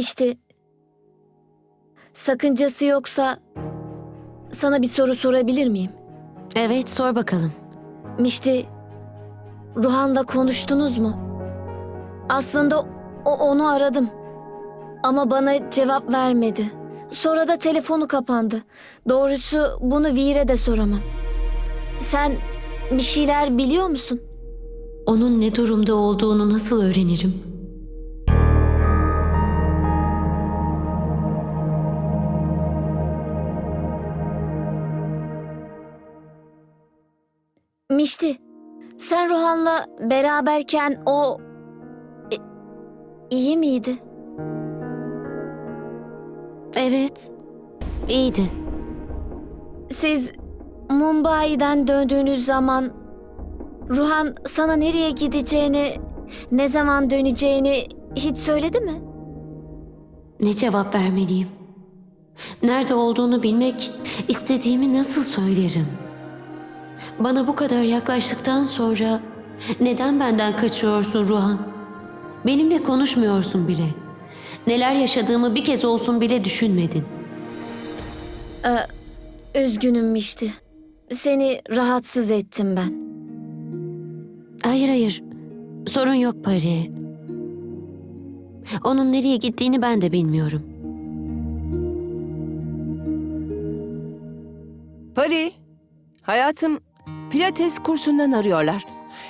Mişti. Sakıncası yoksa sana bir soru sorabilir miyim? Evet sor bakalım. Mişti, Ruhan'la konuştunuz mu? Aslında o, onu aradım. Ama bana cevap vermedi. Sonra da telefonu kapandı. Doğrusu bunu Vir'e de soramam. Sen bir şeyler biliyor musun? Onun ne durumda olduğunu nasıl öğrenirim? Mişti, sen Ruhan'la beraberken o... e, iyi miydi? Evet, iyiydi. Siz Mumbai'den döndüğünüz zaman Ruhan sana nereye gideceğini, ne zaman döneceğini hiç söyledi mi? Ne cevap vermeliyim? Nerede olduğunu bilmek istediğimi nasıl söylerim? Bana bu kadar yaklaştıktan sonra neden benden kaçıyorsun Ruhan? Benimle konuşmuyorsun bile. Neler yaşadığımı bir kez olsun bile düşünmedin. Üzgünümmişti. Seni rahatsız ettim ben. Hayır hayır. Sorun yok Pari. Onun nereye gittiğini ben de bilmiyorum. Pari, hayatım pilates kursundan arıyorlar.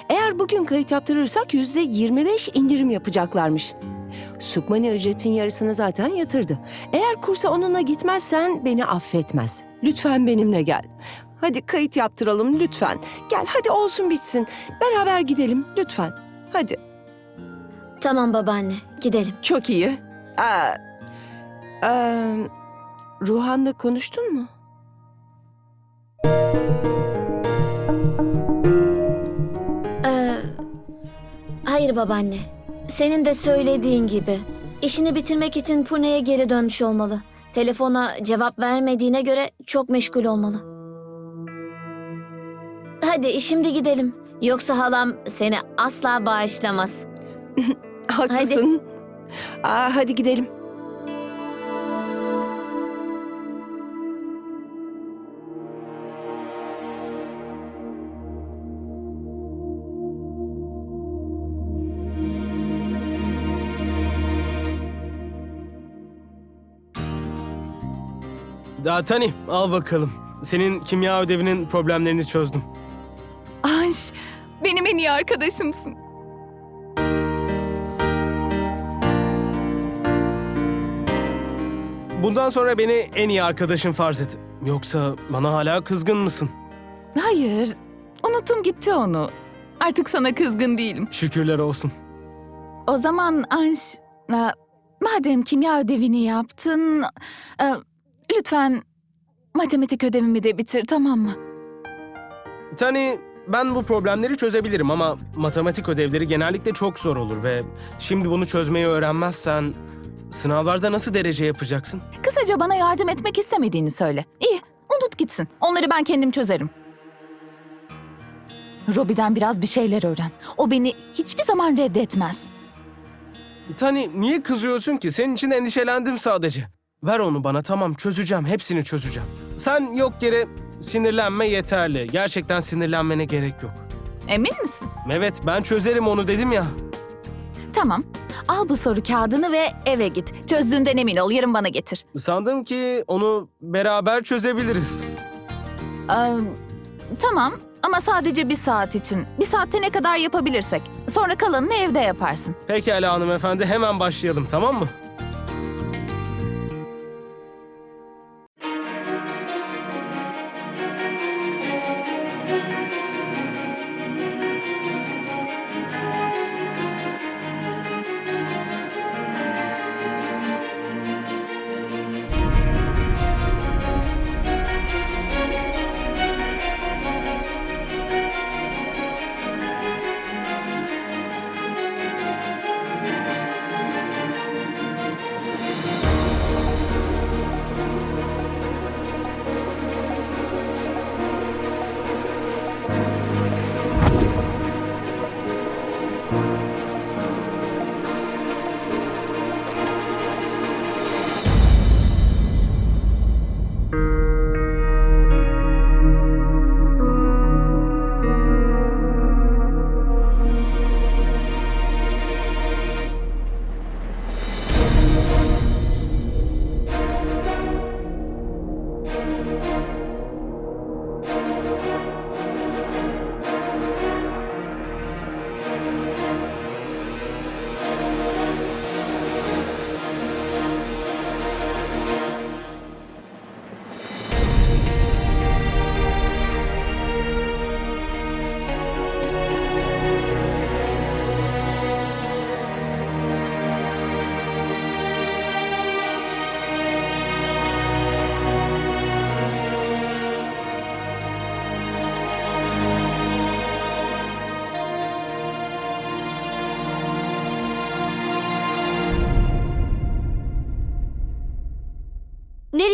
Eğer bugün kayıt yaptırırsak yüzde 25 indirim yapacaklarmış. Sukmani ücretin yarısını zaten yatırdı. Eğer kursa onunla gitmezsen beni affetmez. Lütfen benimle gel. Hadi kayıt yaptıralım lütfen. Gel hadi olsun bitsin. Beraber gidelim lütfen. Hadi. Tamam babaanne, gidelim. Çok iyi. Aa, eee, Ruhan'la konuştun mu? Hayır babaanne. Senin de söylediğin gibi. İşini bitirmek için Pune'ye geri dönmüş olmalı. Telefona cevap vermediğine göre çok meşgul olmalı. Hadi şimdi gidelim. Yoksa halam seni asla bağışlamaz. Haklısın. Aa, hadi gidelim. Datani al bakalım. Senin kimya ödevinin problemlerini çözdüm. Anş, benim en iyi arkadaşımsın. Bundan sonra beni en iyi arkadaşın farz et. Yoksa bana hala kızgın mısın? Hayır, unuttum gitti onu. Artık sana kızgın değilim. Şükürler olsun. O zaman Anş, e, madem kimya ödevini yaptın, e, lütfen matematik ödevimi de bitir tamam mı? Tani ben bu problemleri çözebilirim ama matematik ödevleri genellikle çok zor olur ve şimdi bunu çözmeyi öğrenmezsen sınavlarda nasıl derece yapacaksın? Kısaca bana yardım etmek istemediğini söyle. İyi, unut gitsin. Onları ben kendim çözerim. Robbie'den biraz bir şeyler öğren. O beni hiçbir zaman reddetmez. Tani niye kızıyorsun ki? Senin için endişelendim sadece. Ver onu bana tamam çözeceğim hepsini çözeceğim. Sen yok yere sinirlenme yeterli. Gerçekten sinirlenmene gerek yok. Emin misin? Evet ben çözerim onu dedim ya. Tamam. Al bu soru kağıdını ve eve git. Çözdüğünden emin ol. Yarın bana getir. Sandım ki onu beraber çözebiliriz. Ee, tamam ama sadece bir saat için. Bir saatte ne kadar yapabilirsek. Sonra kalanını evde yaparsın. Pekala hanımefendi hemen başlayalım tamam mı?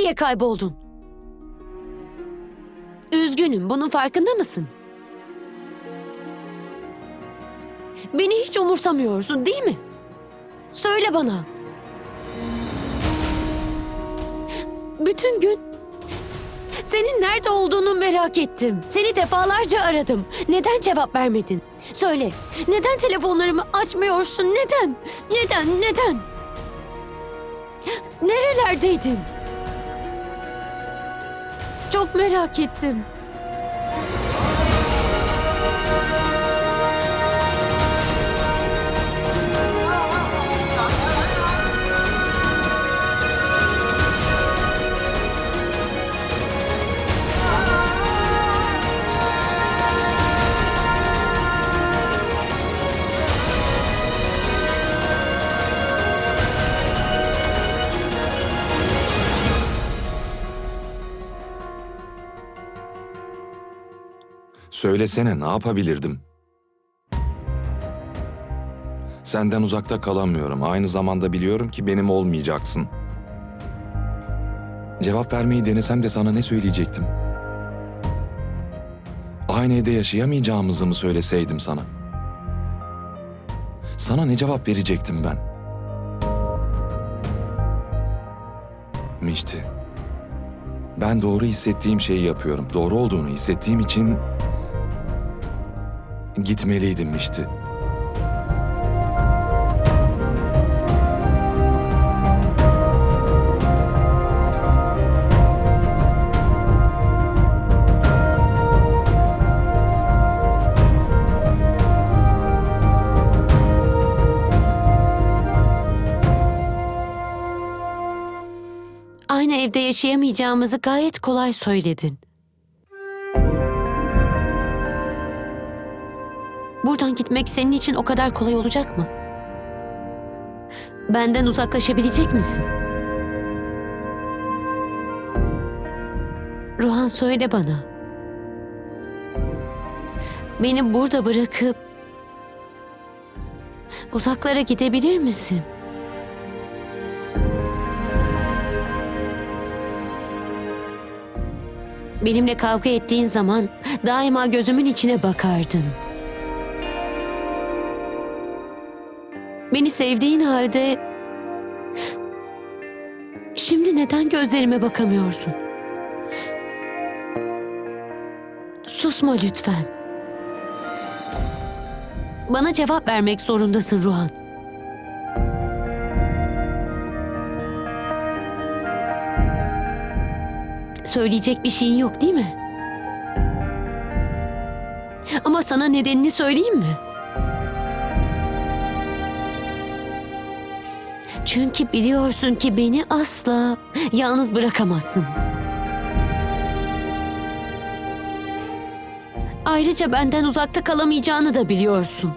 Nereye kayboldun? Üzgünüm, bunun farkında mısın? Beni hiç umursamıyorsun değil mi? Söyle bana. Bütün gün senin nerede olduğunu merak ettim. Seni defalarca aradım. Neden cevap vermedin? Söyle. Neden telefonlarımı açmıyorsun? Neden? Neden? Neden? Nerelerdeydin? Çok merak ettim. Söylesene ne yapabilirdim? Senden uzakta kalamıyorum. Aynı zamanda biliyorum ki benim olmayacaksın. Cevap vermeyi denesem de sana ne söyleyecektim? Aynı evde yaşayamayacağımızı mı söyleseydim sana? Sana ne cevap verecektim ben? Mişti. Ben doğru hissettiğim şeyi yapıyorum. Doğru olduğunu hissettiğim için gitmeliydim Mişti. Aynı evde yaşayamayacağımızı gayet kolay söyledin. Buradan gitmek senin için o kadar kolay olacak mı? Benden uzaklaşabilecek misin? Ruhan söyle bana. Beni burada bırakıp uzaklara gidebilir misin? Benimle kavga ettiğin zaman daima gözümün içine bakardın. Beni sevdiğin halde şimdi neden gözlerime bakamıyorsun? Susma lütfen. Bana cevap vermek zorundasın Ruhan. Söyleyecek bir şeyin yok değil mi? Ama sana nedenini söyleyeyim mi? Çünkü biliyorsun ki beni asla yalnız bırakamazsın. Ayrıca benden uzakta kalamayacağını da biliyorsun.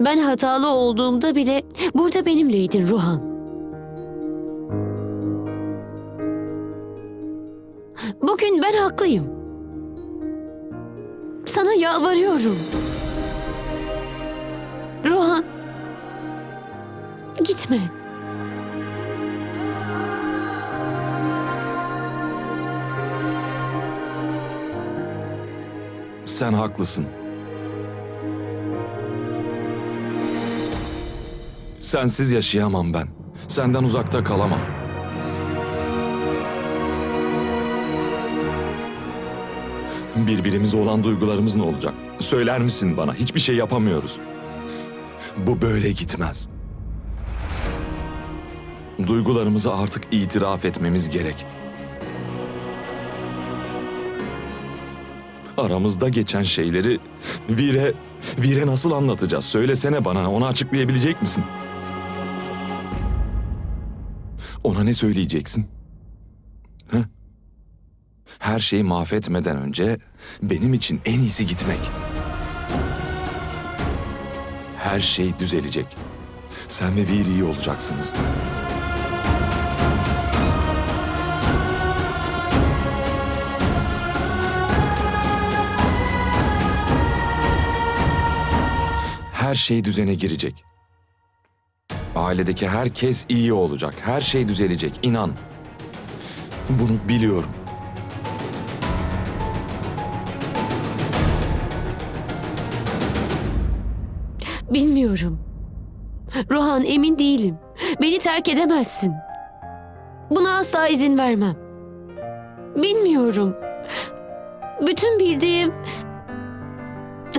Ben hatalı olduğumda bile burada benimleydin Ruhan. Bugün ben haklıyım. Sana yalvarıyorum. Ruhan. Gitme. Sen haklısın. Sensiz yaşayamam ben. Senden uzakta kalamam. Birbirimize olan duygularımız ne olacak? Söyler misin bana? Hiçbir şey yapamıyoruz. Bu böyle gitmez. Duygularımızı artık itiraf etmemiz gerek. Aramızda geçen şeyleri Vire, Vire nasıl anlatacağız? Söylesene bana, onu açıklayabilecek misin? Ona ne söyleyeceksin? Hı? Her şeyi mahvetmeden önce benim için en iyisi gitmek. Her şey düzelecek. Sen ve Vir iyi olacaksınız. Her şey düzene girecek. Ailedeki herkes iyi olacak. Her şey düzelecek. İnan. Bunu biliyorum. Bilmiyorum. Rohan emin değilim. Beni terk edemezsin. Buna asla izin vermem. Bilmiyorum. Bütün bildiğim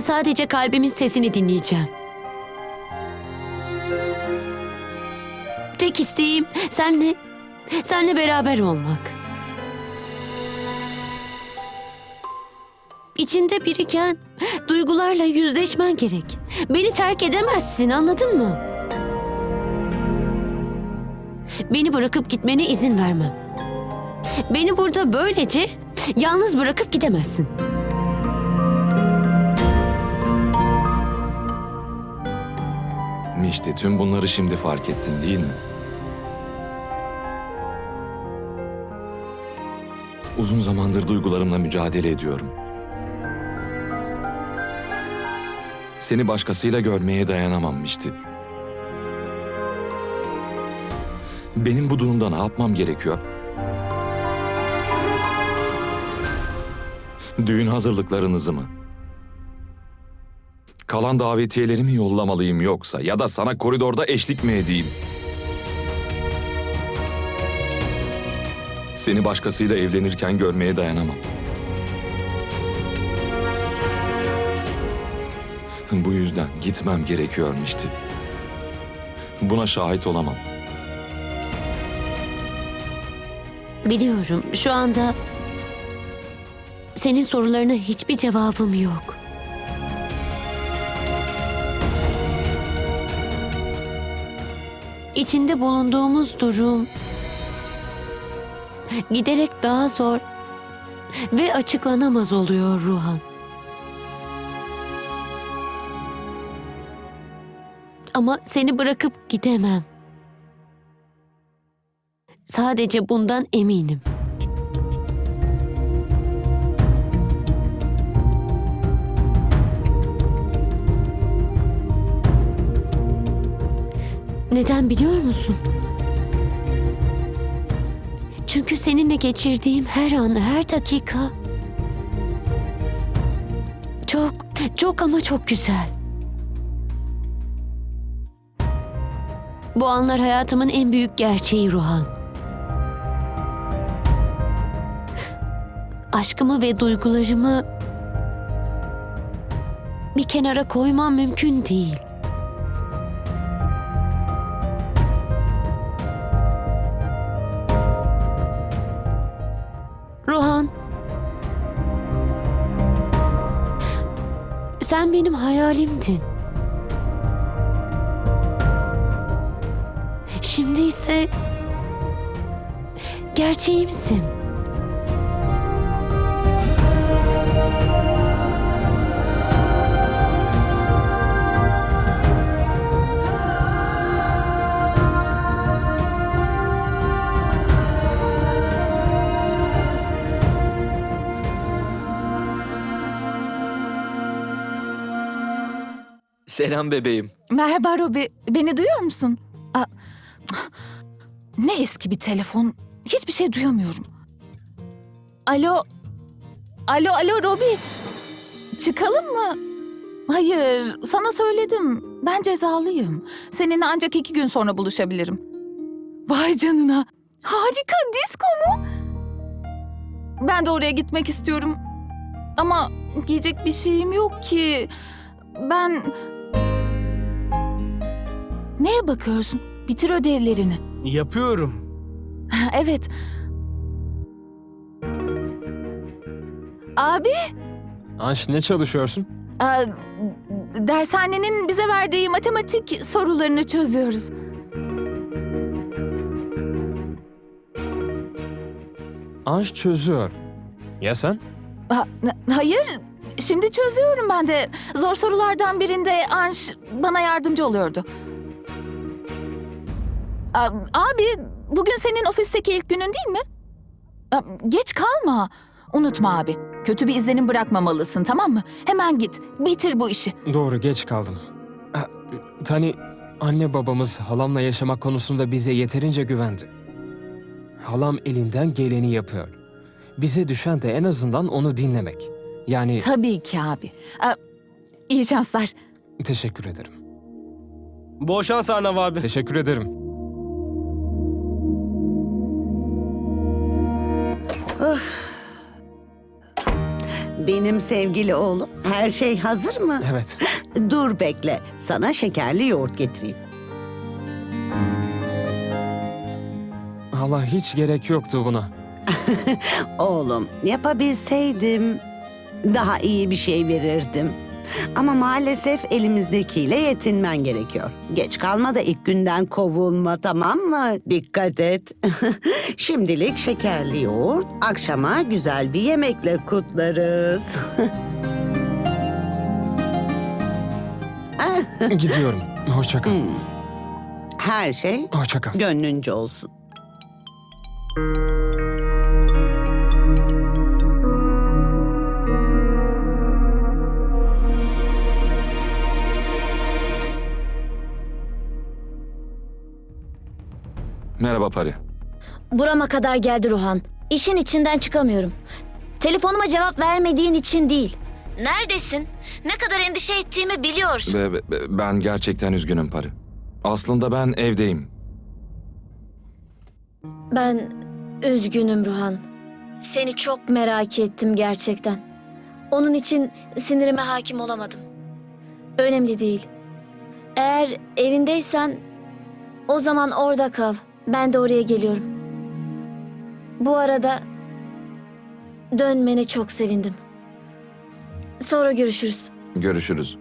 sadece kalbimin sesini dinleyeceğim. Tek isteğim senle senle beraber olmak. İçinde biriken duygularla yüzleşmen gerek. Beni terk edemezsin, anladın mı? Beni bırakıp gitmene izin vermem. Beni burada böylece yalnız bırakıp gidemezsin. İşte tüm bunları şimdi fark ettin değil mi? Uzun zamandır duygularımla mücadele ediyorum. Seni başkasıyla görmeye dayanamam Mişti. Benim bu durumda ne yapmam gerekiyor? Düğün hazırlıklarınızı mı? Kalan davetiyeleri mi yollamalıyım yoksa ya da sana koridorda eşlik mi edeyim? Seni başkasıyla evlenirken görmeye dayanamam. Bu yüzden gitmem gerekiyormuştu. Buna şahit olamam. Biliyorum şu anda senin sorularına hiçbir cevabım yok. İçinde bulunduğumuz durum giderek daha zor ve açıklanamaz oluyor Ruhan. Ama seni bırakıp gidemem. Sadece bundan eminim. Neden biliyor musun? Çünkü seninle geçirdiğim her an, her dakika çok, çok ama çok güzel. Bu anlar hayatımın en büyük gerçeği Ruhan. Aşkımı ve duygularımı bir kenara koymam mümkün değil. Ruhan. Sen benim hayalimdin. İse gerçeğimsin. Selam bebeğim. Merhaba Robi, beni duyuyor musun? Ne eski bir telefon. Hiçbir şey duyamıyorum. Alo, alo, alo Robi. Çıkalım mı? Hayır, sana söyledim. Ben cezalıyım. Seninle ancak iki gün sonra buluşabilirim. Vay canına. Harika, disko mu? Ben de oraya gitmek istiyorum. Ama giyecek bir şeyim yok ki. Ben... Neye bakıyorsun? Bitir ödevlerini. Yapıyorum. Ha, evet. Abi, Anş ne çalışıyorsun? aa, dershanenin bize verdiği matematik sorularını çözüyoruz. Anş çözüyor. Ya sen? N- hayır, şimdi çözüyorum ben de. Zor sorulardan birinde Anş bana yardımcı oluyordu. Abi, bugün senin ofisteki ilk günün değil mi? Geç kalma. Unutma abi. Kötü bir izlenim bırakmamalısın tamam mı? Hemen git. Bitir bu işi. Doğru geç kaldım. Ah, Tani Anne babamız halamla yaşamak konusunda bize yeterince güvendi. Halam elinden geleni yapıyor. Bize düşen de en azından onu dinlemek. Yani Tabii ki abi. Aa, iyi şanslar. teşekkür ederim. Bol şans Arnav abi. Teşekkür ederim. Benim sevgili oğlum, her şey hazır mı? Evet. Dur bekle, sana şekerli yoğurt getireyim. Hala hiç gerek yoktu buna. Oğlum, yapabilseydim daha iyi bir şey verirdim. Ama maalesef elimizdekiyle yetinmen gerekiyor. Geç kalma da ilk günden kovulma tamam mı? Dikkat et. Şimdilik şekerli yoğurt, akşama güzel bir yemekle kutlarız. Gidiyorum. Hoşça kal. Her şey Hoşça kal. gönlünce olsun. Merhaba Pari. Burama kadar geldi Ruhan. İşin içinden çıkamıyorum. Telefonuma cevap vermediğin için değil. Neredesin? Ne kadar endişe ettiğimi biliyorsun. Ve- ve- Ben gerçekten üzgünüm Pari. Aslında ben evdeyim. Ben üzgünüm Ruhan. Seni çok merak ettim gerçekten. Onun için sinirime hakim olamadım. Önemli değil. Eğer evindeysen o zaman orada kal. Ben de oraya geliyorum. Bu arada dönmene çok sevindim. Sonra görüşürüz. Görüşürüz.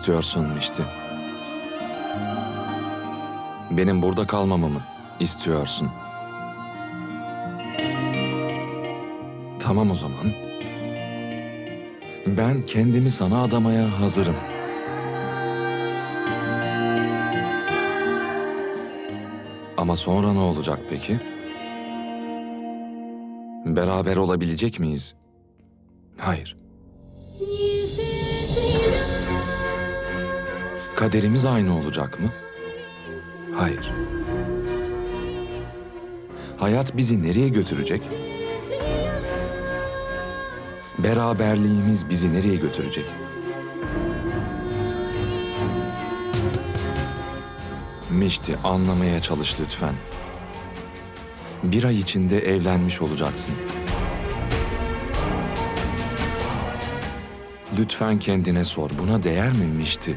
İstiyorsun Mişti? Benim burada kalmamı mı istiyorsun? Tamam o zaman. Ben kendimi sana adamaya hazırım. Ama sonra ne olacak peki? Beraber olabilecek miyiz? Hayır. Kaderimiz aynı olacak mı? Hayır. Hayat bizi nereye götürecek? Beraberliğimiz bizi nereye götürecek? Mişti anlamaya çalış lütfen. Bir ay içinde evlenmiş olacaksın. Lütfen kendine sor. Buna değer mi Mişti?